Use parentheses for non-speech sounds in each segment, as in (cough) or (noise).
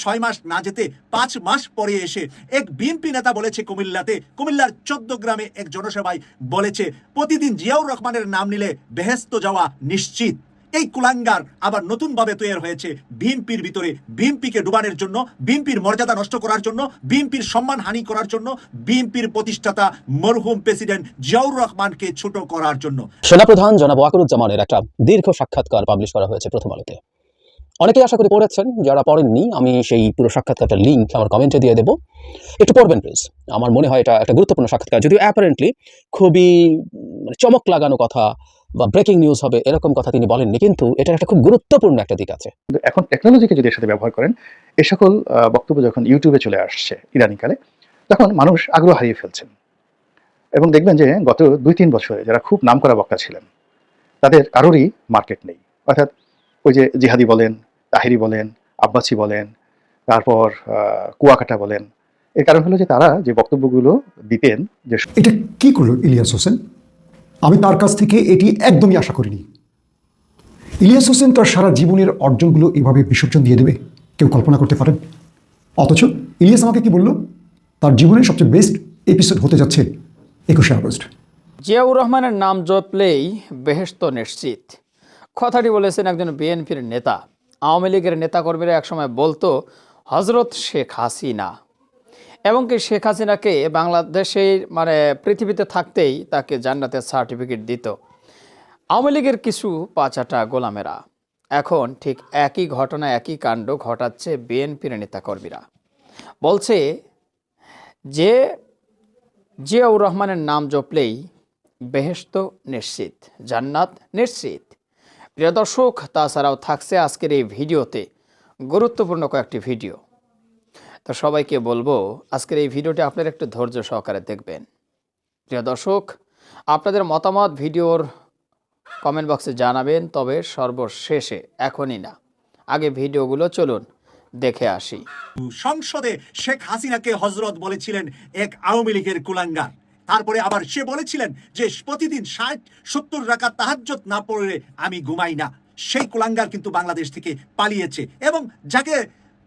ছয় মাস না যেতে পাঁচ মাস পরে এসে এক বিএনপি নেতা বলেছে কুমিল্লাতে, কুমিল্লার চোদ্দ গ্রামে এক জনসভায় বলেছে, প্রতিদিন জিয়াউর রহমানের নাম নিলে বেহেস্ত যাওয়া নিশ্চিত। এই কুলাঙ্গার আবার নতুন ভাবে তৈরি হয়েছে বিএনপির ভিতরে, বিএনপিকে ডুবানোর জন্য, বিএনপির মর্যাদা নষ্ট করার জন্য, বিএনপির সম্মান হানি করার জন্য, বিএনপির প্রতিষ্ঠাতা মরহুম প্রেসিডেন্ট জিয়াউর রহমানকে ছোট করার জন্য। সেনাপ্রধান জনাব ওয়াকরুজ্জামানের একটা দীর্ঘ সাক্ষাৎকার পাবলিশ করা হয়েছে প্রথম আলোতে। অনেকেই আশা করি পড়েছেন, যারা পড়েননি, আমি সেই পুরো সাক্ষাৎকারটার লিঙ্ক আমার কমেন্টে দিয়ে দেবো। একটু পড়বেন প্লিজ আমার মনে হয় এটা একটা গুরুত্বপূর্ণ সাক্ষাৎকার। যদিও অ্যাপারেন্টলি খুবই মানে চমক লাগানো কথা বা ব্রেকিং নিউজ হবে এরকম কথা তিনি বলেননি, কিন্তু এটার একটা খুব গুরুত্বপূর্ণ একটা দিক আছে। এখন টেকনোলজিকে যদি এর সাথে ব্যবহার করেন, এ সকল বক্তব্য যখন ইউটিউবে চলে আসছে ইদানিংকালে, তখন মানুষ আগ্রহ হারিয়ে ফেলছেন। এবং দেখবেন যে গত দুই তিন বছরে যারা খুব নামকরা বক্তা ছিলেন, তাদের কারোরই মার্কেট নেই। অর্থাৎ ওই যে জিহাদি বলেন তাহিরি বলেন আব্বাসি বলেন তারপর কুয়াকাটা বলেন। এর কারণ হলো যে তারা যে বক্তব্যগুলো দিতেন যে এটা কি করল ইলিয়াস হোসেন? আমি তার কাছ থেকে এটি একদমই আশা করিনি। ইলিয়াস হোসেন তার সারা জীবনের অর্জনগুলো এভাবে বিসর্জন দিয়ে দেবে কেউ কল্পনা করতে পারেন? অথচ ইলিয়াস আমাকে কি বলল? তার জীবনের সবচেয়ে বেস্ট এপিসোড হতে যাচ্ছে একুশে আগস্ট। জিয়াউর রহমানের নাম জপলেই বেহেস্ত নিশ্চিত। কথাটি বলেছেন একজন বিএনপির নেতা। আওয়ামী লীগের নেতাকর্মীরা একসময় বলতো হজরত শেখ হাসিনা। এবং কি শেখ হাসিনাকে বাংলাদেশের মানে পৃথিবীতে থাকতেই তাকে জান্নাতের সার্টিফিকেট দিত। আওয়ামী লীগের কিছু পাচাটা গোলামেরা। এখন ঠিক একই ঘটনা, একই কাণ্ড ঘটাচ্ছে বিএনপির নেতাকর্মীরা। বলছে যে জিয়াউর রহমানের নাম জপলেই বেহেস্ত নিশ্চিত, জান্নাত নিশ্চিত। প্রিয় দর্শক, তাছাড়াও থাকছে আজকের এই ভিডিওতে গুরুত্বপূর্ণ কয়েকটি ভিডিও। তো সবাইকে বলব, আজকের এই ভিডিওটি আপনারা একটু ধৈর্য সহকারে দেখবেন। প্রিয় দর্শক, আপনাদের মতামত ভিডিওর কমেন্ট বক্সে জানাবেন, তবে সর্বশেষে এখনই না। আগে ভিডিওগুলো চলুন দেখে আসি। সংসদে শেখ হাসিনাকে হজরত বলেছিলেন, এক আওয়ামী লীগের কুলাঙ্গার। তারপরে আবার সে বলেছিলেন যে প্রতিদিন ষাট, সত্তর রাখা তাহাজ্জত না পড়লে আমি ঘুমাই না। সেই কুলাঙ্গার কিন্তু বাংলাদেশ থেকে পালিয়েছে এবং যাকে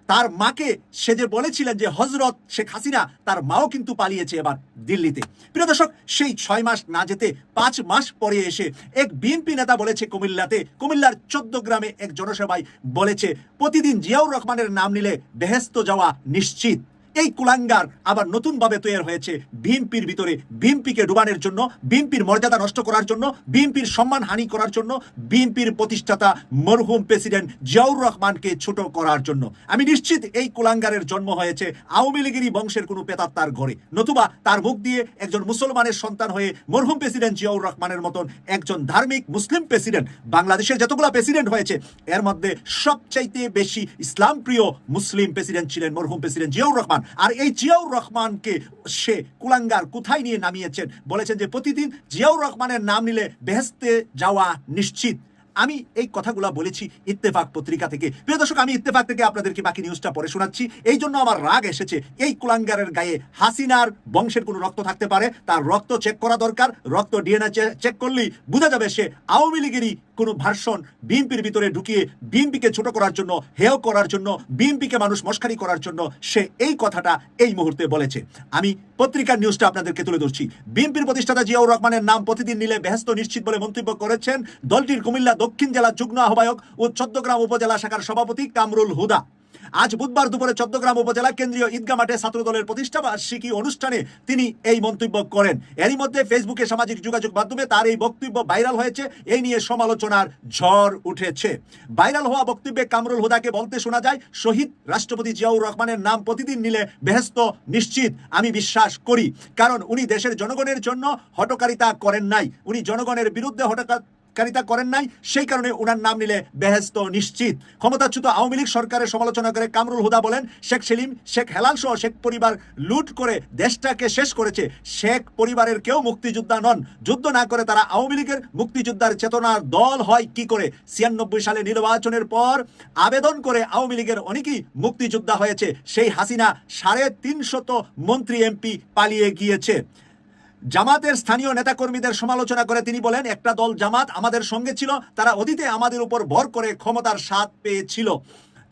তার মাকে সে যে বলেছিলেন যে হজরত শেখ হাসিনা, তার মাও কিন্তু পালিয়েছে এবার দিল্লিতে। প্রিয় দর্শক, সেই ছয় মাস না যেতে পাঁচ মাস পরে এসে এক বিএনপি নেতা বলেছে কুমিল্লাতে, কুমিল্লার চোদ্দ গ্রামে এক জনসভায় বলেছে, প্রতিদিন জিয়াউর রহমানের নাম নিলে বেহেস্ত যাওয়া নিশ্চিত। এই কুলাঙ্গার আবার নতুন ভাবে তৈরি হয়েছে বিএনপির ভিতরে। বিএনপিকে ডুবানোর জন্য, বিএনপির মর্যাদা নষ্ট করার জন্য, বিএনপির সম্মান হানি করার জন্য, বিএনপির প্রতিষ্ঠাতা মরহুম প্রেসিডেন্ট জিয়াউর রহমানকে ছোট করার জন্য। আমি নিশ্চিত এই কুলাঙ্গারের জন্ম হয়েছে আওয়ামী লীগেরই বংশের কোনো পেতাত্তার ঘরে। নতুবা তার মুখ দিয়ে একজন মুসলমানের সন্তান হয়ে মরহুম প্রেসিডেন্ট জিয়াউর রহমানের মতন একজন ধার্মিক মুসলিম প্রেসিডেন্ট বাংলাদেশের যতগুলো প্রেসিডেন্ট হয়েছে, এর মধ্যে সবচাইতে বেশি ইসলাম প্রিয় মুসলিম প্রেসিডেন্ট ছিলেন মরহুম প্রেসিডেন্ট জিয়াউর রহমান। আর এই জিয়াউর রহমানকে সে কুলাঙ্গার কোথায় নিয়ে নামিয়েছেন? বলেছেন যে প্রতিদিন জিয়াউর রহমানের নাম নিলে বেহেস্তে যাওয়া নিশ্চিত। আমি এই কথাগুলো বলেছি ইত্তেফাক পত্রিকা থেকে। প্রিয় দর্শক, আমি ইত্তেফাক থেকে আপনাদেরকে বাকি নিউজটা পড়ে শোনাচ্ছি। এই জন্য আমার রাগ এসেছে। এই কুলাঙ্গারের গায়ে হাসিনার বংশের কোনো রক্ত থাকতে পারে? তার রক্ত চেক করা দরকার। রক্ত ডিএনএ চেক করলেই বোঝা যাবে সে আওয়ামী লীগেরই কোনো ভার্সন বিএনপির ভিতরে ঢুকিয়ে বিএনপিকে ছোট করার জন্য, হেয় করার জন্য, বিএনপিকে মানুষ মস্কারি করার জন্য সে এই কথাটা এই মুহূর্তে বলেছে। আমি পত্রিকার নিউজটা আপনাদেরকে তুলে ধরছি। বিএনপির প্রতিষ্ঠাতা জিয়াউর রহমানের নাম প্রতিদিন নিলে ব্যস্ত, নিশ্চিত বলে মন্তব্য করেছেন দলটির কুমিল্লা দক্ষিণ জেলা যুগ্ম আহ্বায়ক ও চট্টগ্রাম উপজেলা শাখার সভাপতি কামরুল হুদা। আজ বুধবার দুপুরে চট্টগ্রাম উপজেলা কেন্দ্রীয় ঈদগাহ মাঠে ছাত্রদলের প্রতিষ্ঠা বার্ষিকী অনুষ্ঠানে তিনি এই মন্তব্য করেন। এরই মধ্যে ফেসবুকে সামাজিক যোগাযোগ মাধ্যমে তার এই বক্তব্য ভাইরাল হয়েছে। এই নিয়ে সমালোচনার ঝড় উঠেছে। ভাইরাল হওয়া বক্তব্যে কামরুল হুদাকে বলতে শোনা যায়, শহীদ রাষ্ট্রপতি জিয়াউর রহমানের নাম প্রতিদিন নিলে বেহেস্ত নিশ্চিত, আমি বিশ্বাস করি। কারণ উনি দেশের জনগণের জন্য হটকারিতা করেন নাই। উনি জনগণের বিরুদ্ধে হটকা কারিতা করেন নাই, সেই কারণে ওনার নাম নিলে বেহেস্ত নিশ্চিত। ক্ষমতাচ্যুত আওয়ামী লীগ সরকারের সমালোচনা করে কামরুল হুদা বলেন, শেখ সেলিম, শেখ হেলাল সহ শেখ পরিবার লুট করে দেশটাকে শেষ করেছে। শেখ পরিবারের কেউ মুক্তিযোদ্ধা নন। যুদ্ধ না করে তারা আওয়ামী লীগের মুক্তিযোদ্ধার চেতনার দল হয় কি করে? ছিয়ানব্বই সালে নির্বাচনের পর আবেদন করে আওয়ামী লীগের অনেকেই মুক্তিযোদ্ধা হয়েছে। সেই হাসিনা সাড়ে তিনশত মন্ত্রী এমপি পালিয়ে গিয়েছে। জামাতের স্থানীয় নেতাকর্মীদের সমালোচনা করে তিনি বলেন, একটা দল জামাত আমাদের সঙ্গে ছিল, তারা অতীতে আমাদের উপর ভর করে ক্ষমতার স্বাদ পেয়েছিল।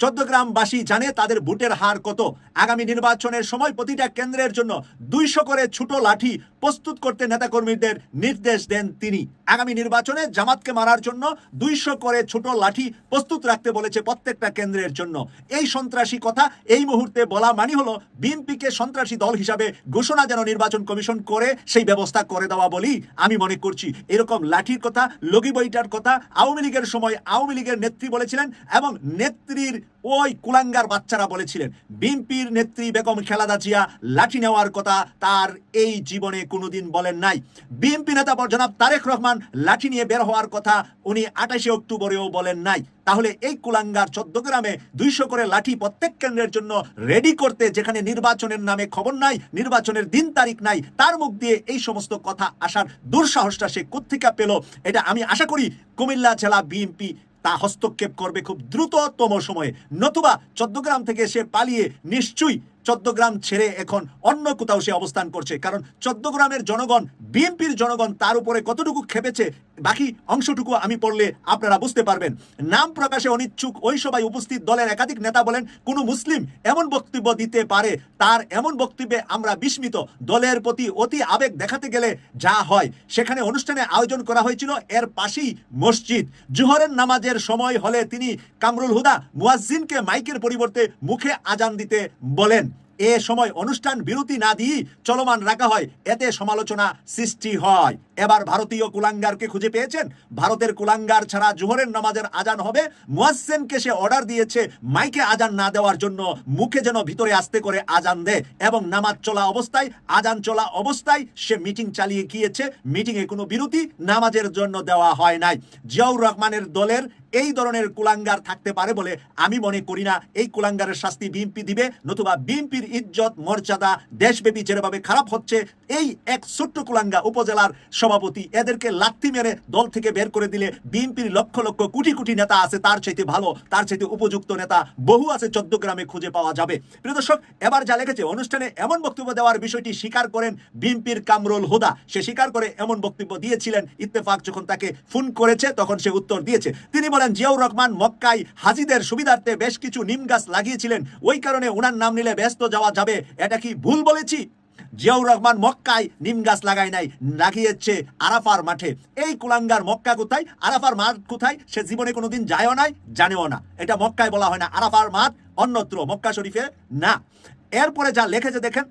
চোদ্দগ্রামবাসী জানে তাদের ভোটের হার কত। আগামী নির্বাচনের সময় প্রতিটা কেন্দ্রের জন্য দুইশো করে ছোট লাঠি প্রস্তুত করতে নেতাকর্মীদের নির্দেশ দেন তিনি। আগামী নির্বাচনে জামাতকে মারার জন্য দুইশো করে ছোট লাঠি প্রস্তুত রাখতে বলেছে প্রত্যেকটা কেন্দ্রের জন্য। এই সন্ত্রাসী কথা এই মুহূর্তে বলা মানি হলো বিএনপিকে সন্ত্রাসী দল হিসাবে ঘোষণা যেন নির্বাচন কমিশন করে, সেই ব্যবস্থা করে দেওয়া বলি আমি মনে করছি। এরকম লাঠির কথা, লগি বইটার কথা আওয়ামী লীগের সময় আওয়ামী লীগের নেত্রী বলেছিলেন এবং নেত্রীর ওই কুলাঙ্গার বাচ্চারা বলেছিলেন, বিএনপির নেত্রী বেগম খেলাদা জিয়া লাঠি নেওয়ার কথা তার এই জীবনে কোনোদিন বলেন নাই। বিএনপি নেতা জনাব তারেক রহমান লাঠি নিয়ে বের হওয়ার কথা উনি আঠাশে অক্টোবরেও বলেন নাই। তাহলে এই কুলাঙ্গার চোদ্দগ্রামে দুইশো করে লাঠি প্রত্যেক কেন্দ্রের জন্য রেডি করতে যেখানে নির্বাচনের নামে খবর নাই, নির্বাচনের দিন তারিখ নাই, তার মুখ দিয়ে এই সমস্ত কথা আসার দুঃসাহসটা সে কোথেকে পেল, এটা আমি আশা করি কুমিল্লা জেলা বিএনপি তা হস্তক্ষেপ করবে খুব দ্রুততম সময়ে। নতুবা চোদ্দগ্রাম থেকে সে পালিয়ে নিশ্চয়ই চোদ্দগ্রাম ছেড়ে এখন অন্য কোথাও সে অবস্থান করছে। কারণ চোদ্দগ্রামের জনগণ, বিএনপির জনগণ তার উপরে কতটুকু খেপেছে, বাকি অংশটুকু আমি পড়লে আপনারা বুঝতে পারবেন। নাম প্রকাশে অনিচ্ছুক ওই সবাই উপস্থিত দলের একাধিক নেতা বলেন, কোনো মুসলিম এমন বক্তব্য দিতে পারে, তার এমন বক্তব্যে আমরা বিস্মিত। দলের প্রতি অতি আবেগ দেখাতে গেলে যা হয়। সেখানে অনুষ্ঠানে আয়োজন করা হয়েছিল এর পাশেই মসজিদ। জুহরের নামাজের সময় হলে তিনি কামরুল হুদা মুয়াজ্জিনকে মাইকের পরিবর্তে মুখে আজান দিতে বলেন। এ সময় অনুষ্ঠান বিরতি না দিয়ে চলমান রাখা হয়। এতে সমালোচনা সৃষ্টি হয়। এবার ভারতীয় কুলাঙ্গারকে খুঁজে পেয়েছেন। ভারতের কুলাঙ্গার ছাড়া জোহরের নামাজের আজান হবে। মুয়াজ্জেনকে সে অর্ডার দিয়েছে। মাইকে আজান না দেওয়ার জন্য মুখে যেন ভিতরে আসতে করে আজান দেয় এবং নামাজ চলা অবস্থায়, আজান চলা অবস্থায় সে মিটিং চালিয়ে গিয়েছে। মিটিংয়ে কোনো বিরতি নামাজের জন্য দেওয়া হয় নাই। জিয়াউর রহমানের দলের এই ধরনের কুলাঙ্গার থাকতে পারে বলে আমি মনে করি না। এই কুলাঙ্গারের শাস্তি বিএনপি দিবে, নতুবা বিএনপির ইজ্জত, মর্যাদা দেশব্যাপী যেভাবে খারাপ হচ্ছে, এই এক ছোট্ট কুলাঙ্গা উপজেলার সভাপতি এদেরকে লাথি মেরে দল থেকে বের করে দিলে বিএনপির লক্ষ লক্ষ কোটি কোটি নেতা আছে, তার চাইতে ভালো, তার চাইতে উপযুক্ত নেতা বহু আছে চোদ্দ গ্রামে খুঁজে পাওয়া যাবে। প্রিয় দর্শক, এবার যা লেগেছে, অনুষ্ঠানে এমন বক্তব্য দেওয়ার বিষয়টি স্বীকার করেন বিএনপির কামরুল হুদা। সে স্বীকার করে এমন বক্তব্য দিয়েছিলেন, ইত্তেফাক যখন তাকে ফোন করেছে, তখন সে উত্তর দিয়েছে। তিনি বলেন জিয়াউর রহমান মক্কায় হাজিদের সুবিধার্থে বেশ কিছু নিম গাছ লাগিয়েছিলেন। ওই কারণে ওনার নাম নিলে ব্যস্ত যাওয়া যাবে। এটা কি ভুল বলেছি? জিয়াউর রহমান মক্কায় নিম গাছ লাগায় নাই, লাগিয়েছে আরাফার মাঠে। এই কুলাঙ্গার মক্কা কোথায়? আরাফার মাঠ কোথায়? সে জীবনে কোনোদিন যায়ও নাই, জানেও না। এটা মক্কায় বলা হয় না, আরাফার মাঠ অন্যত্র, মক্কা শরীফে না। এরপরে যা লিখেছে দেখেন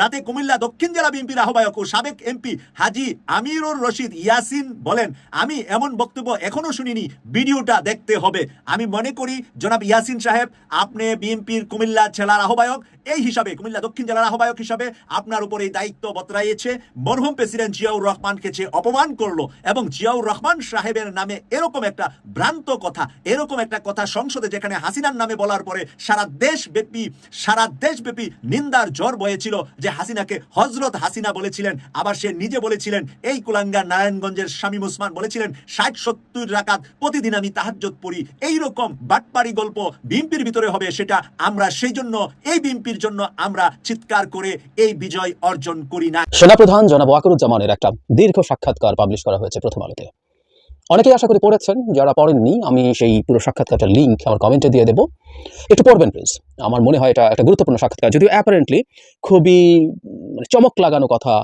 রাতে কুমিল্লা দক্ষিণ জেলা বিএনপির আহ্বায়ক ও সাবেক এমপি হাজি আমিরুর রশিদ ইয়াসিন বলেন, আমি এমন বক্তব্য এখনও শুনিনি, ভিডিওটা দেখতে হবে। আমি মনে করি, জনাব ইয়াসিন সাহেব, আপনি বিএনপির কুমিল্লা জেলার আহ্বায়ক। এই হিসাবে, কুমিল্লা দক্ষিণ জেলার আহ্বায়ক হিসাবে আপনার উপর এই দায়িত্ব বতরাইয়েছে। মরহুম প্রেসিডেন্ট জিয়াউর রহমানকে যে অপমান করল এবং জিয়াউর রহমান সাহেবের নামে এরকম একটা ভ্রান্ত কথা, এরকম একটা কথা সংসদে যেখানে হাসিনার নামে বলার পরে সারা দেশব্যাপী সারা দেশব্যাপী নিন্দার জ্বর বয়েছিল যে হাসিনাকে হজরত হাসিনা বলেছিলেন, আবার সে নিজে বলেছিলেন, এই কুলাঙ্গার নারায়ণগঞ্জের শামীম ওসমান বলেছিলেন, ষাট সত্তর রাকাত প্রতিদিন আমি তাহাজ্জত পড়ি, এইরকম বাটপাড়ি গল্প বিএনপির ভিতরে হবে সেটা আমরা সেই জন্য, এই বিএনপির জন্য আমরা চিৎকার করে এই বিজয় অর্জন করি না সেনাপ্রধান জনাব ওয়াকরুজ্জামানের একটা দীর্ঘ সাক্ষাৎকার পাবলিশ করা হয়েছে প্রথম আলোতে। অনেকেই আশা করি পড়েছেন, যারা পড়েননি, আমি সেই পুরো সাক্ষাৎকারটা লিঙ্ক আমার কমেন্টে দিয়ে দেবো। একটু পড়বেন প্লিজ আমার মনে হয় এটা একটা গুরুত্বপূর্ণ সাক্ষাৎকার, যদিও অ্যাপারেন্টলি খুবই মানে চমক লাগানো কথা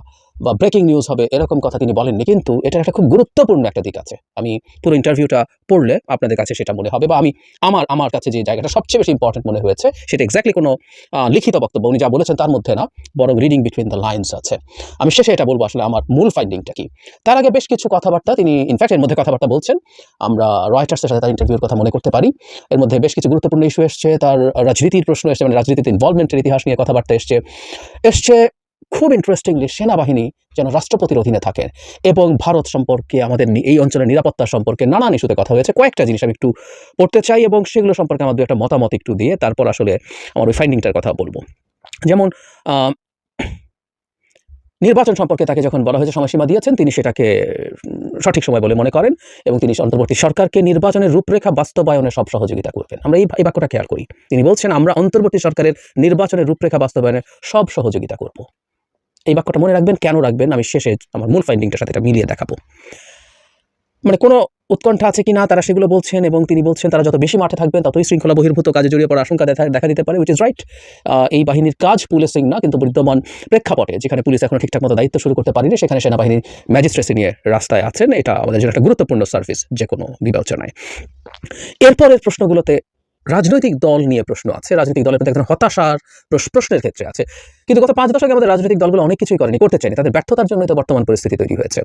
বা ব্রেকিং নিউজ হবে, এরকম কথা তিনি বলেননি। কিন্তু এটা একটা খুব গুরুত্বপূর্ণ একটা দিক আছে। আমি পুরো ইন্টারভিউটা পড়লে আপনাদের কাছে সেটা মনে হবে বা আমি আমার আমার কাছে যে জায়গাটা সবচেয়ে বেশি ইম্পর্টেন্ট মনে হয়েছে, সেটা এক্স্যাক্টলি কোনো লিখিত বক্তব্য, উনি যা বলেছেন তার মধ্যে না, বরং রিডিং বিটুইন দ্য লাইন্স আছে। আমি শেষে এটা বলব আসলে আমার মূল ফাইন্ডিংটা কি। তার আগে বেশ কিছু কথাবার্তা তিনি ইনফ্যাক্ট এর মধ্যে কথাবার্তা বলছেন। আমরা রয়টার্সের সাথে তার ইন্টারভিউর কথা মনে করতে পারি। এর মধ্যে বেশ কিছু গুরুত্বপূর্ণ ইস্যু এসছে। তার রাজনীতির প্রশ্ন এসছে মানে রাজনীতিতে ইনভলভমেন্টের ইতিহাস নিয়ে কথাবার্তা এসছে। এসছে খুব ইন্টারেস্টিংলি সেনাবাহিনী যেন রাষ্ট্রপতির অধীনে থাকে। এবং ভারত সম্পর্কে আমাদের এই অঞ্চলের নিরাপত্তা সম্পর্কে নানান ইস্যুতে কথা হয়েছে। কয়েকটা জিনিস আমি একটু পড়তে চাই এবং সেগুলো সম্পর্কে আমার দু একটা মতামত একটু দিয়ে তারপর আসলে আমার ওই ফাইন্ডিংটার কথা বলব। যেমন নির্বাচন সম্পর্কে তাকে যখন বলা হয়েছে, সময়সীমা দিয়েছেন, তিনি সেটাকে সঠিক সময় বলে মনে করেন এবং তিনি অন্তর্বর্তী সরকারকে নির্বাচনের রূপরেখা বাস্তবায়নে সব সহযোগিতা করবেন। আমরা এই বাক্যটা খেয়াল করি। তিনি বলছেন, আমরা অন্তর্বর্তী সরকারের নির্বাচনের রূপরেখা বাস্তবায়নে সব সহযোগিতা করব। এই বাক্যটা মনে রাখবেন, কেন রাখবেন, আমি শেষে আমার মূল ফাইন্ডিংটার সাথে এটা মিলিয়ে দেখাবো। মানে কোনো উৎকণ্ঠা আছে কিনা, তারা সেগুলো বলছেন এবং তিনি বলছেন, তারা যত বেশি মাঠে থাকবেন, ততই শৃঙ্খলা বহির্ভূত কাজে জড়িয়ে পড়ার আশঙ্কা দেখা দিতে পারে উইচ ইজ রাইট এই বাহিনীর কাজ পুলিশিং না, কিন্তু বিদ্যমান প্রেক্ষাপটে, যেখানে পুলিশ এখনও ঠিকঠাক মতো দায়িত্ব শুরু করতে পারেনি, সেখানে সেনাবাহিনীর ম্যাজিস্ট্রেসি নিয়ে রাস্তায় আছেন। এটা আমাদের জন্য একটা গুরুত্বপূর্ণ সার্ভিস যে কোনো বিবেচনায় এরপরের প্রশ্নগুলোতে রাজনৈতিক দল নিয়ে প্রশ্ন আছে। রাজনৈতিক দলের প্রতি একজন হতাশার প্রশ- প্রশ্নের ক্ষেত্রে আছে। কিন্তু গত পাঁচ দশকে আমাদের রাজনৈতিক দলগুলো অনেক কিছুই করেনি, করতে চায়নি। তাদের ব্যর্থতার জন্যই তো বর্তমান পরিস্থিতি তৈরি হয়েছে।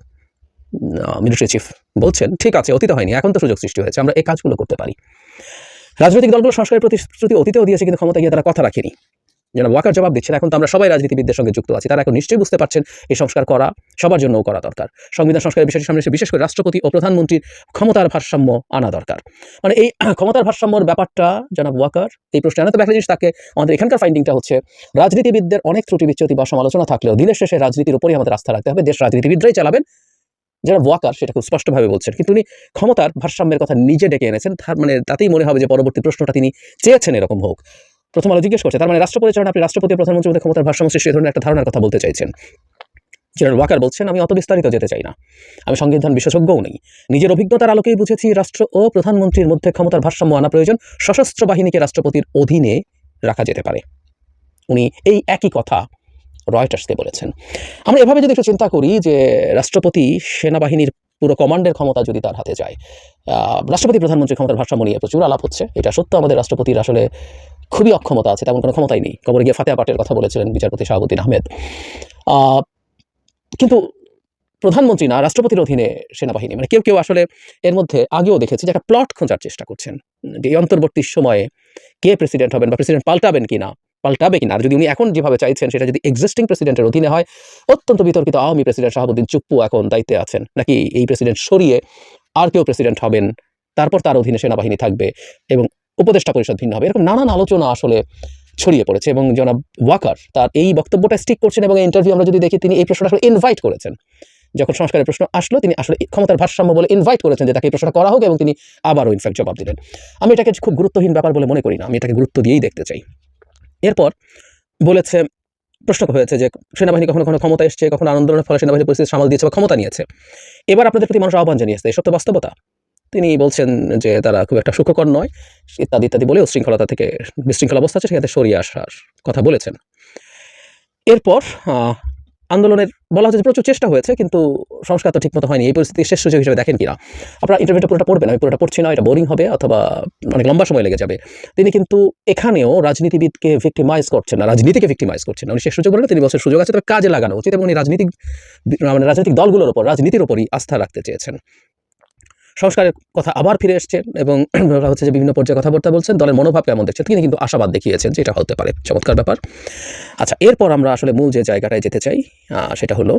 মিলিটারি চিফ বলছেন, ঠিক আছে, অতীত হয়নি, এখন তো সুযোগ সৃষ্টি হয়েছে, আমরা এই কাজগুলো করতে পারি। রাজনৈতিক দলগুলো সংস্কারের প্রতিশ্রুতি অতীতেও দিয়েছে, কিন্তু ক্ষমতা গিয়ে তারা কথা রাখেনি। যেন ওয়াকার জবাব দিচ্ছেন। এখন তো আমরা সবাই রাজনীতিবিদদের সঙ্গে যুক্ত আছি। তারা এখন নিশ্চয়ই বুঝতে পারছেন, এই সংস্কার করা সবার জন্যও করা দরকার। সংবিধান সংস্কারের বিষয়টি সামনে বিশেষ করে রাষ্ট্রপতি ও প্রধানমন্ত্রীর ক্ষমতার ভারসাম্য আনা দরকার। মানে এই (clears throat) ক্ষমতার ভারসাম্যর ব্যাপারটা, জনাব ওয়াকার, এই প্রশ্নে আনা তো জিনিস তাকে আমাদের এখানকার ফাইন্ডিংটা হচ্ছে, রাজনীতিবিদদের অনেক ত্রুটি বিচ্যুতি বা সমালোচনা থাকলেও দিনের শেষে রাজনীতির উপরই আমাদের আস্থা রাখতে হবে। দেশ রাজনীতিবিদরাই চালাবেন। যারা ওয়াকার সেটা খুব স্পষ্টভাবে বলছেন। কিন্তু উনি ক্ষমতার ভারসাম্যের কথা নিজে ডেকে এনেছেন। মানে তাতেই মনে হবে যে পরবর্তী প্রশ্নটা তিনি চেয়েছেন এরকম হোক। প্রথম আলো জিজ্ঞেস করছে, তার মানে রাষ্ট্র পরিচালনা, আপনি রাষ্ট্রপতি প্রধানমন্ত্রীর মধ্যে ক্ষমতার ভারসাম্য এই ধরনের একটা ধারণার কথা বলতে চাইছেন। জেনারেল ওয়াকার বলছেন, আমি অত বিস্তারিত যেতে চাই না। আমি সংবিধান বিশেষজ্ঞও নেই। নিজের অভিজ্ঞতার আলোকেই বুঝেছি, রাষ্ট্র ও প্রধানমন্ত্রীর মধ্যে ক্ষমতার ভারসাম্য আনা প্রয়োজন, সশস্ত্র বাহিনীকে রাষ্ট্রপতির অধীনে রাখা যেতে পারে। উনি এই একই কথা রয়টার্সকে বলেছেন। আমরা এভাবে যদি একটু চিন্তা করি যে, রাষ্ট্রপতি সেনাবাহিনীর পুরো কমান্ডের ক্ষমতা যদি তার হাতে যায় রাষ্ট্রপতি প্রধানমন্ত্রী ক্ষমতার ভারসাম্য নিয়ে প্রচুর আলাপ হচ্ছে। এটা সত্য, আমাদের রাষ্ট্রপতির আসলে খুবই অক্ষমতা আছে তেমন কোনো ক্ষমতাই নেই। কবরে গিয়ে ফাতেহা পাঠের কথা বলেছিলেন বিচারপতি শাহাবুদ্দিন আহমেদ। আহ, কিন্তু প্রধানমন্ত্রী না রাষ্ট্রপতির অধীনে সেনাবাহিনী মানে কেউ কেউ আসলে এর মধ্যে আগেও দেখেছি যে একটা প্লট খোঁজার চেষ্টা করছেন। যে এই অন্তর্বর্তী সময়ে কে প্রেসিডেন্ট হবেন বা প্রেসিডেন্ট পাল্টাবেন কিনা পাল্টাবে কিনা আর যদি উনি এখন যেভাবে চাইছেন সেটা যদি এক্সিস্টিং প্রেসিডেন্টের অধীনে হয় অত্যন্ত বিতর্কিত আওয়ামী প্রেসিডেন্ট শাহাবুদ্দিন চুপ্পু এখন দায়িত্বে আছেন। নাকি এই প্রেসিডেন্ট সরিয়ে আর কেউ প্রেসিডেন্ট হবেন তারপর তার অধীনে সেনাবাহিনী থাকবে এবং উপদেষ্টা পরিষদ ভিন্ন হবে। এরকম নানান আলোচনা আসলে ছড়িয়ে পড়েছে এবং জনাব ওয়াকার তার এই বক্তব্যটা স্টিক করছেন এবং ইন্টারভিউ আমরা যদি দেখি, তিনি এই প্রশ্নটা আসলে ইনভাইট করেছেন। যখন সংস্কারের প্রশ্ন আসলো, তিনি আসলে ক্ষমতার ভারসাম্য বলে ইনভাইট করেছেন যে তাকে এই প্রশ্নটা করা হোক এবং তিনি আবারও ইনফ্যাক্ট জবাব দিলেন। আমি এটাকে খুব গুরুত্বহীন ব্যাপার বলে মনে করি না, আমি এটাকে গুরুত্ব দিয়েই দেখতে চাই। এরপর বলেছে, প্রশ্ন হয়েছে যে সেনাবাহিনী কখনো কখনো ক্ষমতা এসছে, কখনো আন্দোলনের ফলে সেনাবাহিনী পরিস্থিতি সামাল দিয়েছে বা ক্ষমতা নিয়েছে। এবার আপনাদের প্রতি মানুষ আহ্বান জানিয়েছে, এসব তো বাস্তবতা। তিনি বলছেন যে তারা খুব একটা সুখকর নয়। ইত্যাদি ইত্যাদি বলে উশৃঙ্খলতা থেকে, বিশৃঙ্খলা অবস্থা আছে, সেখান সরিয়ে আসার কথা বলেছেন। এরপর আন্দোলনের, বলা হচ্ছে প্রচুর চেষ্টা হয়েছে, কিন্তু সংস্কার তো ঠিকমতো হয়নি। এই পরিস্থিতি শেষ সুযোগ হিসেবে দেখেন কিনা। আপনারা ইন্টারভিউটা পুরোটা পড়বেন, আমি পুরোটা পড়ছি না, এটা বোরিং হবে, অথবা অনেক লম্বা সময় লেগে যাবে। তিনি কিন্তু এখানেও রাজনীতিবিদকে ভিক্টিমাইজ করছেন না, রাজনীতিকে ভিক্টিমাইজ করছেন উনি শেষ সুযোগ বলেন তিনি বছর সুযোগ আছে, তবে কাজে লাগানো উচিত, এবং উনি রাজনীতিক মানে রাজনৈতিক দলগুলোর ওপর, রাজনীতির উপরই আস্থা রাখতে চেয়েছেন। সংস্কারের কথা আবার ফিরে এসছেন এবং (clears throat) হচ্ছে যে বিভিন্ন পর্যায়ে কথাবার্তা বলছেন, দলের মনোভাব কেমন দেখছেন তিনি কিন্তু আশাবাদ দেখিয়েছেন যে এটা হতে পারে। চমৎকার ব্যাপার। আচ্ছা এরপর আমরা আসলে মূল যে জায়গাটায় যেতে চাই সেটা হলো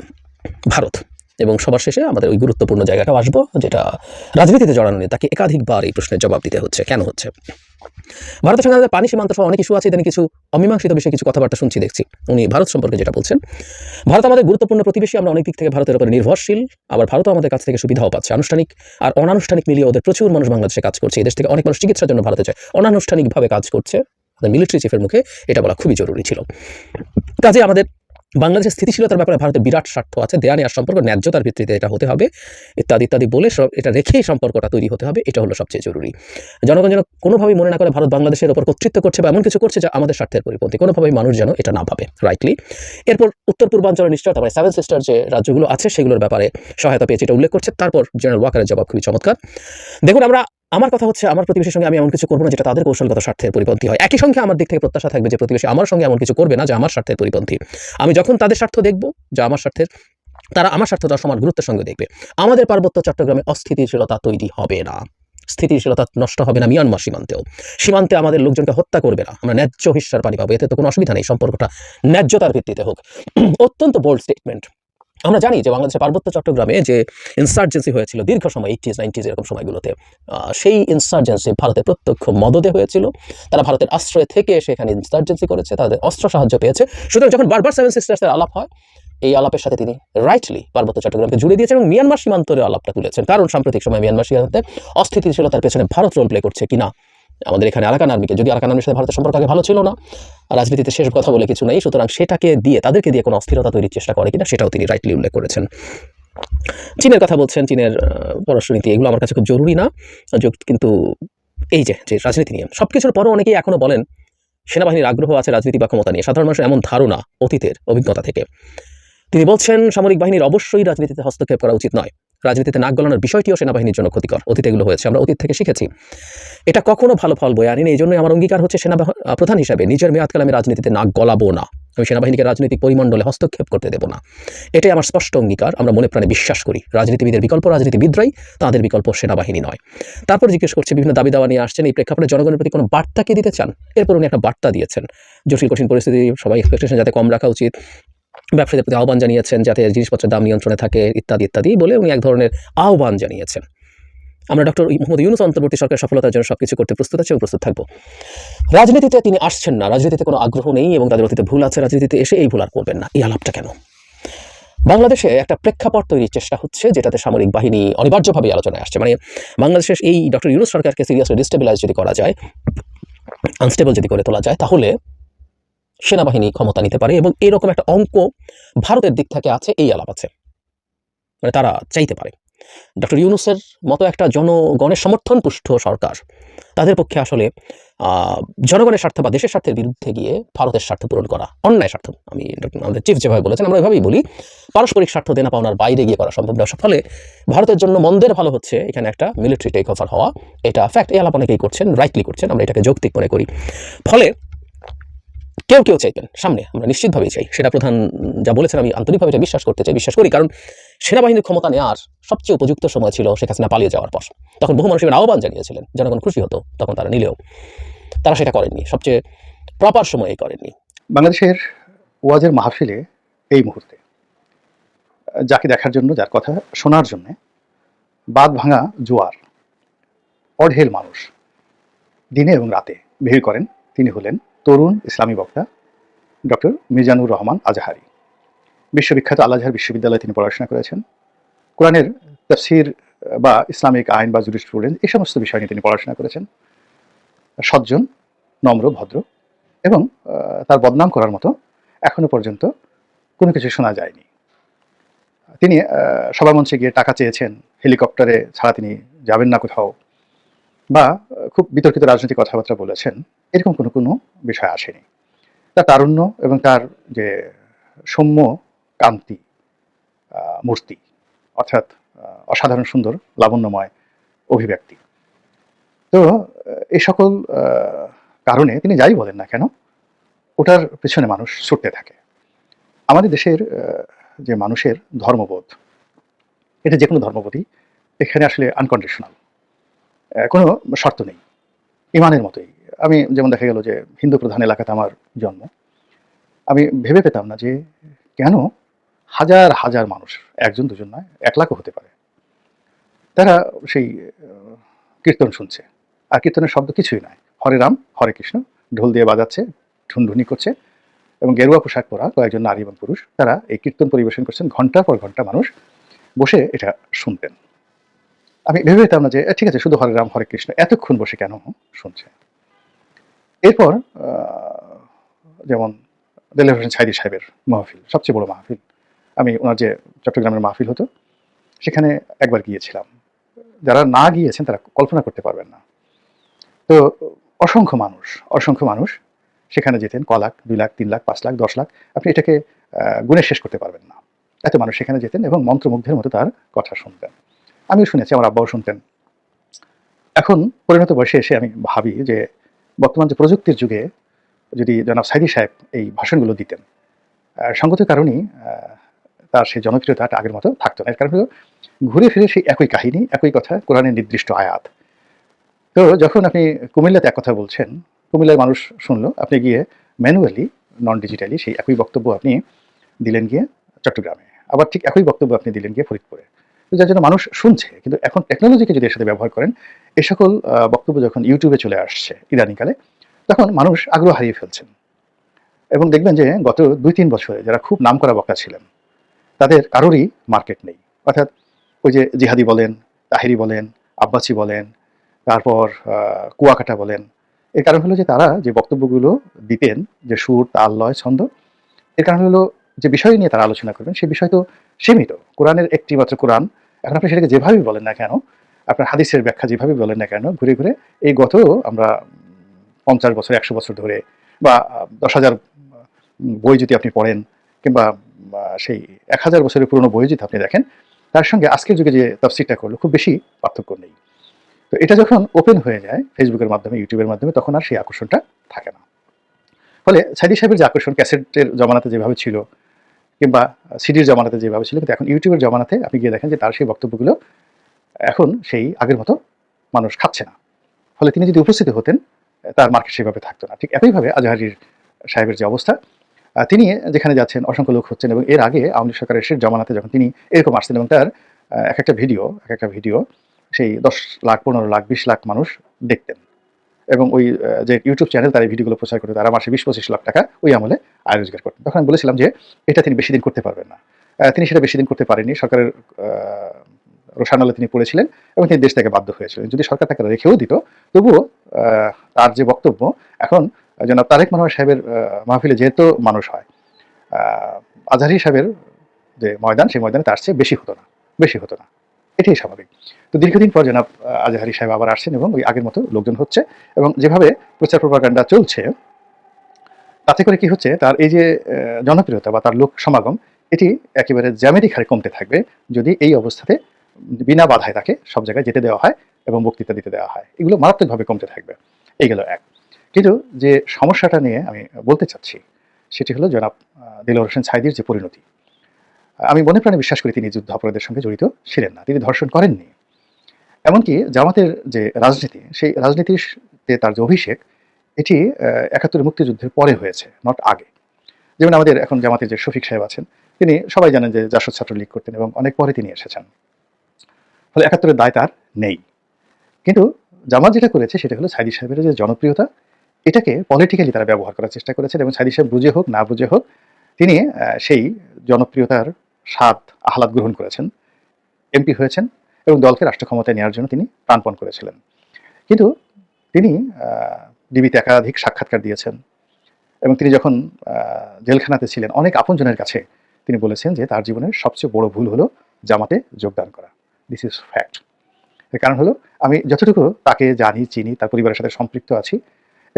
ভারত। এবং সবার শেষে আমাদের ওই গুরুত্বপূর্ণ জায়গাটাও আসব, যেটা রাজনীতিতে জড়ানো নিয়ে তাকে একাধিকবার এই প্রশ্নের জবাব দিতে হচ্ছে। কেন হচ্ছে? ভারতের সঙ্গে আমাদের পানি সীমান্ত সহ অনেক ইস্যু আছে, ইদানিং কিছু অমীমাংসিত বিষয়ে কিছু কথাবার্তা শুনছি, দেখছি। উনি ভারত সম্পর্কে যেটা বলছেন, ভারত আমাদের গুরুত্বপূর্ণ প্রতিবেশী, আমরা অনেক দিক থেকে ভারতের উপর নির্ভরশীল, আবার ভারতও আমাদের কাছ থেকে সুবিধাও পাচ্ছে। আনুষ্ঠানিক আর অনানুষ্ঠানিক মিলিয়ে ওদের প্রচুর মানুষ বাংলাদেশে কাজ করছে। এই দেশ থেকে অনেক মানুষ চিকিৎসার জন্য ভারতে যায়। অনানুষ্ঠানিকভাবে কাজ করছে। আমাদের মিলিটারি চিফের মুখে এটা বলা খুবই জরুরি ছিল। কাজে আমাদের বাংলাদেশের স্থিতিশীলতার ব্যাপারে ভারতের বিরাট স্বার্থ আছে, দেয়া নেওয়ার সম্পর্ক ন্যায্যতার ভিত্তিতে এটা হতে হবে, ইত্যাদি ইত্যাদি বলে সব এটা রেখেই সম্পর্কটা তৈরি হতে হবে, এটা হলো সবচেয়ে জরুরি। জনগণ যেন কোনোভাবেই মনে না করে ভারত বাংলাদেশের ওপর কর্তৃত্ব করছে বা এমন কিছু করছে যা আমাদের স্বার্থের পরিপন্থী। কোনোভাবেই মানুষ যেন এটা না ভাবে রাইটলি এরপর উত্তর পূর্বাঞ্চলের নিশ্চয়তা মানে সেভেন সিস্টার যে রাজ্যগুলো আছে সেগুলোর ব্যাপারে সহায়তা পেয়েছে, এটা উল্লেখ করছে। তারপর জেনারেল ওয়াকারের জবাব খুবই চমৎকার। দেখুন, আমরা আমার কথা হচ্ছে, আমার প্রতিবেশীর সঙ্গে আমি এমন কিছু করব না যেটা তাদের কৌশলগত স্বার্থের পরিপন্থী হয়। একই সঙ্গে আমার দিক থেকে প্রত্যাশা থাকবে যে, প্রতিবেশী আমার সঙ্গে এমন কিছু করবে না যে আমার স্বার্থের পরিপন্থী। আমি যখন তাদের স্বার্থ দেখব, যা আমার স্বার্থের, তারা আমার স্বার্থ তার সমান গুরুত্বের সঙ্গে দেখবে। আমাদের পার্বত্য চট্টগ্রামে অস্থিতিশীলতা তৈরি হবে না। স্থিতিশীলতা নষ্ট হবে না মিয়ানমার সীমান্তেও। সীমান্তে আমাদের লোকজনকে হত্যা করবে না। আমরা ন্যায্য হিস্সার পানি পাবো। এতে তো কোনো অসুবিধা নেই। সম্পর্কটা ন্যায্যতার ভিত্তিতে হোক। (clears throat) অত্যন্ত বোল্ড স্টেটমেন্ট আমরা জানি যে বাংলাদেশের পার্বত্য চট্টগ্রামে যে ইনসার্জেন্সি হয়েছিল দীর্ঘ সময় এইটিজ নাইনটিজ এরকম সময়গুলোতে সেই ইনসার্জেন্সি ভারতে প্রত্যক্ষ মদদে হয়েছিল। তারা ভারতের আশ্রয় থেকে এসে এখানে ইনসার্জেন্সি করেছে, তাদের অস্ত্র সাহায্য পেয়েছে। সুতরাং যখন বারবার সেভেন সিস্টার্সের আলাপ হয়, এই আলাপের সাথে তিনি রাইটলি পার্বত্য চট্টগ্রামকে জুড়ে দিয়েছেন এবং মিয়ানমার সীমান্তের আলাপটা তুলেছেন। কারণ সাম্প্রতিক সময় মিয়ানমার সীমান্তে অস্থিতিশীলতার পেছনে ভারত রোল প্লে করছে কিনা আমাদের এখানে আরাকান আর্মিকে, যদি আরাকান আর্মির সাথে ভারতের সম্পর্ক আগে ভালো ছিল না, রাজনীতিতে শেষ কথা বলে কিছু নেই, সুতরাং সেটাকে দিয়ে, তাদেরকে দিয়ে কোনো অস্থিরতা তৈরির চেষ্টা করে কিনা, সেটাও তিনি রাইটলি উল্লেখ করেছেন। চীনের কথা বলছেন, চীনের পররাষ্ট্রনীতি, এগুলো আমার কাছে খুব জরুরি না কিন্তু এই যে যে রাজনীতি নিয়ে সব কিছুর পরও অনেকেই এখনও বলেন, সেনাবাহিনীর আগ্রহ আছে রাজনীতি বা ক্ষমতা নিয়ে, সাধারণ মানুষের এমন ধারণা অতীতের অভিজ্ঞতা থেকে। তিনি বলছেন, সামরিক বাহিনীর অবশ্যই রাজনীতিতে হস্তক্ষেপ করা উচিত নয়। রাজনীতিতে নাক গলানোর বিষয়টিও সেনাবাহিনীর জন্য ক্ষতিকর। অতীতে এগুলো হয়েছে, আমরা অতীত থেকে শিখেছি। এটা কখনো ভালো ফল বয়ে আনিনি এই জন্যই আমার অঙ্গীকার হচ্ছে সেনা প্রধান হিসাবে, নিজের মেয়াদকালে আমি রাজনীতিতে নাক গলাবো না। আমি সেনাবাহিনীকে রাজনৈতিক পরিমণ্ডলে হস্তক্ষেপ করতে দেব না। এটাই আমার স্পষ্ট অঙ্গীকার, আমরা মনে প্রাণে বিশ্বাস করি। রাজনীতিবিদের বিকল্প রাজনীতিবিদরাই তাদের বিকল্প সেনাবাহিনী নয়। তারপর জিজ্ঞেস করছে, বিভিন্ন দাবি দাওয়া নিয়ে আসছেন, এই প্রেক্ষাপটে জনগণের প্রতি কোনো বার্তা কি দিতে চান? এরপর উনি একটা বার্তা দিয়েছেন। জটিল, কঠিন পরিস্থিতি, সবাই এক্সপেকটেশন যাতে কম রাখা উচিত। ব্যবসায়ীদের প্রতি আহ্বান জানিয়েছেন যাতে জিনিসপত্রের দাম নিয়ন্ত্রণে থাকে, ইত্যাদি ইত্যাদি বলে উনি এক ধরনের আহ্বান জানিয়েছেন। আমরা ডক্টর মোহাম্মদ ইউনুস অন্তর্বর্তী সরকার সফলতার জন্য সবকিছু করতে প্রস্তুত আছে এবং প্রস্তুত থাকব। রাজনীতিতে তিনি আসছেন না, রাজনীতিতে কোনো আগ্রহ নেই এবং তাদের অতীতে ভুল আছে, রাজনীতিতে এসে এই ভুল আর করবেন না। এই আলাপটা কেন? বাংলাদেশে একটা প্রেক্ষাপট তৈরির চেষ্টা হচ্ছে যেটাতে সামরিক বাহিনী অনিবার্যভাবে আলোচনায় আসছে। মানে বাংলাদেশের এই ডক্টর ইউনুস সরকারকে সিরিয়াসলি ডিস্টেবিলাইজ যদি করা যায় আনস্টেবল যদি করে তোলা যায়, তাহলে সেনাবাহিনী ক্ষমতা নিতে পারে এবং এরকম একটা অঙ্ক ভারতের দিক থেকে আছে, এই আলাপ আছে। মানে তারা চাইতে পারে। ডক্টর ইউনুসের মতো একটা জনগণের সমর্থন পুষ্ট সরকার, তাদের পক্ষে আসলে জনগণের স্বার্থ বা দেশের স্বার্থের বিরুদ্ধে গিয়ে ভারতের স্বার্থ পূরণ করা অন্যায় স্বার্থ। আমি আমাদের চিফ যেভাবে বলেছেন, আমরা ওইভাবেই বলি, পারস্পরিক স্বার্থ দেনা পাওনার বাইরে গিয়ে করা সম্ভব না। ফলে ভারতের জন্য মন্দের ভালো হচ্ছে এখানে একটা মিলিটারি টেক ওভার হওয়া। এটা ফ্যাক্ট এই আলাপ অনেকেই করছেন রাইটলি করছেন, আমরা এটাকে যৌক্তিক মনে করি। ফলে কেউ কেউ চাইবেন সামনে আমরা নিশ্চিতভাবেই চাই। সেটা প্রধান যা বলেছেন, আমি আন্তরিকভাবে এটা বিশ্বাস করতে চাই, বিশ্বাস করি, কারণ সেনাবাহিনীর ক্ষমতা নেওয়ার সবচেয়ে উপযুক্ত সময় ছিল শেখ হাসিনা পালিয়ে যাওয়ার পর। তখন বহু মানুষের আহ্বান জানিয়েছিলেন, জনগণ খুশি হতো তখন তারা নিলেও। তারা সেটা করেননি, সবচেয়ে প্রপার সময়ে করেননি। বাংলাদেশের ওয়াজের মাহফিলে এই মুহূর্তে, যাকে দেখার জন্য, যার কথা শোনার জন্যে বাদ ভাঙা জোয়ার, অঢেল মানুষ দিনে এবং রাতে ভিড় করেন। তিনি হলেন তরুণ ইসলামী বক্তা, ডক্টর মিজানুর রহমান আজাহারি। বিশ্ববিখ্যাত আলাজহার বিশ্ববিদ্যালয়ে তিনি পড়াশোনা করেছেন। কোরআনের তফসির বা ইসলামিক আইন বা জুরিস্টুডেন্ট এই সমস্ত বিষয় নিয়ে তিনি পড়াশোনা করেছেন। সজ্জন, নম্র, ভদ্র এবং তার বদনাম করার মতো এখনও পর্যন্ত কোনো কিছু শোনা যায়নি। তিনি সভা মঞ্চে গিয়ে টাকা চেয়েছেন, হেলিকপ্টারে ছাড়া তিনি যাবেন না কোথাও বা, খুব বিতর্কিত রাজনৈতিক কথাবার্তা বলেছেন। এরকম কোনো কোনো বিষয় আসেনি। তার তারুণ্য এবং তার যে সৌম্য কান্তি মূর্তি, অর্থাৎ অসাধারণ, সুন্দর, লাবণ্যময় অভিব্যক্তি। তো এই সকল কারণে তিনি যাই বলেন না কেন, ওটার পেছনে মানুষ ছুটতে থাকে। আমাদের দেশের যে মানুষের ধর্মবোধ, এটা যে কোনো ধর্মবোধই এখানে আসলে আনকন্ডিশনাল কোনো শর্ত নেই। ইমানের মতোই। আমি যেমন দেখা গেল যে হিন্দু প্রধান এলাকাতে আমার জন্ম, আমি ভেবে পেতাম না যে কেন হাজার হাজার মানুষ, একজন দুজন নয়, এক লাখও হতে পারে। তারা সেই কীর্তন শুনছে। আর কীর্তনের শব্দ কিছুই নয় হরে রাম, হরে কৃষ্ণ, ঢোল দিয়ে বাজাচ্ছে, ঢুনঢুনি করছে এবং গেরুয়া পোশাক পরা কয়েকজন নারী এবং পুরুষ তারা এই কীর্তন পরিবেশন করছেন। ঘণ্টার পর ঘণ্টা মানুষ বসে এটা শুনতেন। আমি ভেবে পেতাম না যে ঠিক আছে, শুধু হরে রাম, হরে কৃষ্ণ, এতক্ষণ বসে কেন শুনছে? এরপর যেমন দেলোয়ার হোসেন ছাইদি সাহেবের মাহফিল, সবচেয়ে বড় মাহফিল। আমি ওনার যে চট্টগ্রামের মাহফিল হতো, সেখানে একবার গিয়েছিলাম। যারা না গিয়েছেন, তারা কল্পনা করতে পারবেন না। তো অসংখ্য মানুষ অসংখ্য মানুষ সেখানে যেতেন, ক লাখ, দুই লাখ, তিন লাখ, পাঁচ লাখ, দশ লাখ। আপনি এটাকে গুণে শেষ করতে পারবেন না। এত মানুষ সেখানে যেতেন এবং মন্ত্রমুগ্ধের মতো তার কথা শুনতেন। আমিও শুনেছি, আমার আব্বাও শুনতেন। এখন পরিণত বয়সে এসে আমি ভাবি যে বর্তমান যে প্রযুক্তির যুগে যদি জনাব সাইদি সাহেব এই ভাষণগুলো দিতেন আহ, সঙ্গত কারণেই তার সেই জনপ্রিয়তাটা আগের মতো থাকতো না। এর কারণ হলো ঘুরে ফিরে সেই একই কাহিনী একই কথা কোরআনের নির্দিষ্ট আয়াত। তো যখন আপনি কুমিল্লাতে এক কথা বলছেন কুমিল্লার মানুষ শুনলো আপনি গিয়ে ম্যানুয়ালি নন ডিজিটালি সেই একই বক্তব্য আপনি দিলেন গিয়ে চট্টগ্রামে। আবার ঠিক একই বক্তব্য আপনি দিলেন গিয়ে ফরিদপুরে। যার জন্য মানুষ শুনছে। কিন্তু এখন টেকনোলজিকে যদি এর সাথে ব্যবহার করেন, এ সকল বক্তব্য যখন ইউটিউবে চলে আসছে ইদানিংকালে, তখন মানুষ আগ্রহ হারিয়ে ফেলছেন। এবং দেখবেন যে গত দুই তিন বছরে যারা খুব নামকরা বক্তা ছিলেন, তাদের কারোরই মার্কেট নেই। অর্থাৎ ওই যে জিহাদি বলেন, তাহিরি বলেন, আব্বাসি বলেন, তারপর কুয়াকাটা বলেন, এর কারণ হলো যে তারা যে বক্তব্যগুলো দিতেন, যে সুর, তাল, লয়, ছন্দ, এর কারণ হলো যে বিষয় নিয়ে তারা আলোচনা করবেন সেই বিষয় তো সীমিত। কোরআনের একটি মাত্র কোরআন, এখন আপনি সেটাকে যেভাবেই বলেন না কেন, আপনার হাদিসের ব্যাখ্যা যেভাবে বলেন না কেন, ঘুরে ঘুরে এই গত আমরা পঞ্চাশ বছর, একশো বছর ধরে বা দশ হাজার বই যদি আপনি পড়েন কিংবা সেই এক হাজার বছরের পুরনো বই যদি আপনি দেখেন, তার সঙ্গে আজকের যুগে যে তাফসিরটা করল, খুব বেশি পার্থক্য নেই। তো এটা যখন ওপেন হয়ে যায় ফেসবুকের মাধ্যমে, ইউটিউবের মাধ্যমে, তখন আর সেই আকর্ষণটা থাকে না। ফলে সাইদি সাহেবের যে আকর্ষণ, ক্যাসেটের জমানাতে যেভাবে ছিল কিংবা সিডির জমানাতে যেভাবে ছিল, কিন্তু এখন ইউটিউবের জমানাতে আপনি গিয়ে দেখেন যে তার সেই বক্তব্যগুলো এখন সেই আগের মতো মানুষ খাচ্ছে না। ফলে তিনি যদি উপস্থিত হতেন, তার মার্কেট সেভাবে থাকতো না। ঠিক একইভাবে আজহারির সাহেবের যে অবস্থা তিনি যেখানে যাচ্ছেন, অসংখ্য লোক হচ্ছেন এবং এর আগে আওয়ামী সরকারের শেষ জমানাতে যখন তিনি এরকম আসছেন এবং তার এক একটা ভিডিও, এক একটা ভিডিও সেই দশ লাখ, পনেরো লাখ, বিশ লাখ মানুষ দেখতেন। এবং ওই যে ইউটিউব চ্যানেল তার এই ভিডিওগুলো প্রচার করতে তারা মাসে বিশ পঁচিশ লাখ টাকা ওই আমলে আয় রোজগার করতেন। তখন আমি বলেছিলাম যে, এটা তিনি বেশি দিন করতে পারবেন না। তিনি সেটা বেশি দিন করতে পারেননি। সরকারের রোশানলে তিনি পড়েছিলেন এবং তিনি দেশ থেকে বাধ্য হয়েছিলেন। যদি সরকার তাকে রেখেও দিত, তবুও তার যে বক্তব্য, এখন জনাব তারেক মনোহর সাহেবের মাহফিলে যেহেতু মানুষ হয় আজহারি সাহেবের যে ময়দান, সেই ময়দানে তার চেয়ে বেশি হতো না। বেশি হতো না। এটাই স্বাভাবিক। তো দীর্ঘদিন পর জনাব আজহারি সাহেব আবার আসছেন এবং ওই আগের মতো লোকজন হচ্ছে এবং যেভাবে প্রচার প্রপাগান্ডা চলছে, তাতে করে কি হচ্ছে, তার এই যে জনপ্রিয়তা বা তার লোক সমাগম, এটি একেবারে জ্যামেটিক হারে কমতে থাকবে যদি এই অবস্থাতে বিনা বাধায় তাকে সব জায়গায় যেতে দেওয়া হয় এবং বক্তৃতা দিতে দেওয়া হয়। এগুলো মারাত্মকভাবে কমতে থাকবে। এই গেল এক। কিন্তু যে সমস্যাটা নিয়ে আমি বলতে চাচ্ছি, সেটি হলো জনাব দিলওয়ার হোসেন সাইদির যে পরিণতি। আমি মনে প্রাণে বিশ্বাস করি তিনি যুদ্ধ অপরাধের সঙ্গে জড়িত ছিলেন না। তিনি ধর্ষণ করেননি। এমনকি জামাতের যে রাজনীতি সেই রাজনীতিতে তার যে অভিষেক এটি আহ, একাত্তরের মুক্তিযুদ্ধের পরে হয়েছে নট আগে। যেমন আমাদের এখন জামাতের যে শফিক সাহেব আছেন তিনি সবাই জানেন যে জাসদ ছাত্র লীগ করতেন এবং অনেক পরে তিনি এসেছেন। ফলে একাত্তরের দায় তার নেই। কিন্তু জামাত যেটা করেছে সেটা হলো সাইদি সাহেবের যে জনপ্রিয়তা এটাকে পলিটিক্যালি তারা ব্যবহার করার চেষ্টা করেছেন এবং সাইদি সাহেব বুঝে হোক না বুঝে হোক তিনি সেই জনপ্রিয়তার স্বাদ আহ্লাদ গ্রহণ করেছেন। এমপি হয়েছেন এবং দলকে রাষ্ট্র ক্ষমতায় নেওয়ার জন্য তিনি প্রাণপণ করেছিলেন। কিন্তু তিনি ডিবিতে একাধিক সাক্ষাৎকার দিয়েছেন এবং তিনি যখন জেলখানাতে ছিলেন, অনেক আপনজনের কাছে তিনি বলেছেন যে তার জীবনের সবচেয়ে বড় ভুল হলো জামাতে যোগদান করা। দিস ইজ ফ্যাক্ট এর কারণ হলো, আমি যতটুকু তাকে জানি, চিনি, তার পরিবারের সাথে সম্পৃক্ত আছি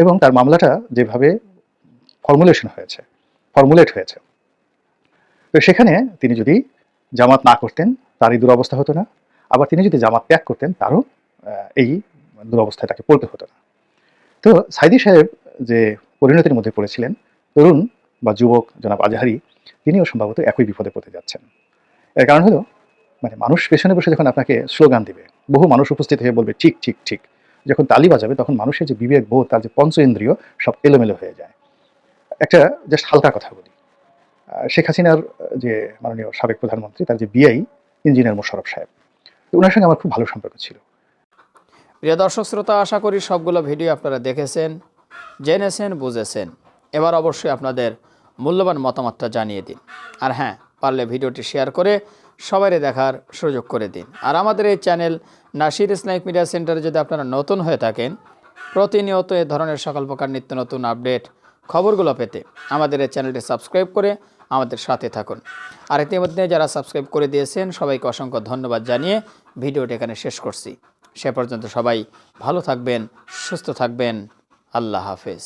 এবং তার মামলাটা যেভাবে ফর্মুলেশন হয়েছে ফর্মুলেট হয়েছে। তো সেখানে তিনি যদি জামাত না করতেন, তারই দুরবস্থা হতো না। আবার তিনি যদি জামাত ত্যাগ করতেন, তারও এই দুরবস্থায় তাকে পড়তে হতো না। তো সাইদি সাহেব যে পরিণতির মধ্যে পড়েছিলেন, তরুণ বা যুবক জনাব আজহারি, তিনিও সম্ভবত একই বিপদে পড়তে যাচ্ছেন। এর কারণ হলো মানে মানুষ পেছনে বসে যখন আপনাকে স্লোগান দিবে, বহু মানুষ উপস্থিত হয়ে বলবে, ঠিক ঠিক ঠিক। যখন তালি বাজাবে, তখন মানুষের যে বিবেক, বোধ, তার যে পঞ্চ ইন্দ্রিয় সব এলোমেলো হয়ে যায়। একটা জাস্ট হালকা কথা বলি। শেখ হাসিনার যে মাননীয় সাবেক প্রধানমন্ত্রী, তার যে বিআই, ইঞ্জিনিয়ার মোশারফ সাহেব তো ওনার সঙ্গে আমার খুব ভালো সম্পর্ক ছিল। প্রিয় দর্শক, শ্রোতা, আশা করি সবগুলো ভিডিও আপনারা দেখেছেন, জেনেছেন, বুঝেছেন। এবার অবশ্যই আপনাদের মূল্যবান মতামতটা জানিয়ে দিন। আর হ্যাঁ পারলে ভিডিওটি শেয়ার করে সবাই দেখার সুযোগ করে দিন। আর আমাদের এই চ্যানেল নাসির ইসলামিক মিডিয়া সেন্টারে যদি আপনারা নতুন হয়ে থাকেন, প্রতিনিয়ত এ ধরনের সকল প্রকার নিত্য নতুন আপডেট, খবরগুলো পেতে আমাদের এই চ্যানেলটি সাবস্ক্রাইব করে আমাদের সাথে থাকুন। আর ইতিমধ্যে যারা সাবস্ক্রাইব করে দিয়েছেন, সবাইকে অসংখ্য ধন্যবাদ জানিয়ে ভিডিওটি এখানে শেষ করছি। সে পর্যন্ত সবাই ভালো থাকবেন, সুস্থ থাকবেন। আল্লাহ হাফেজ।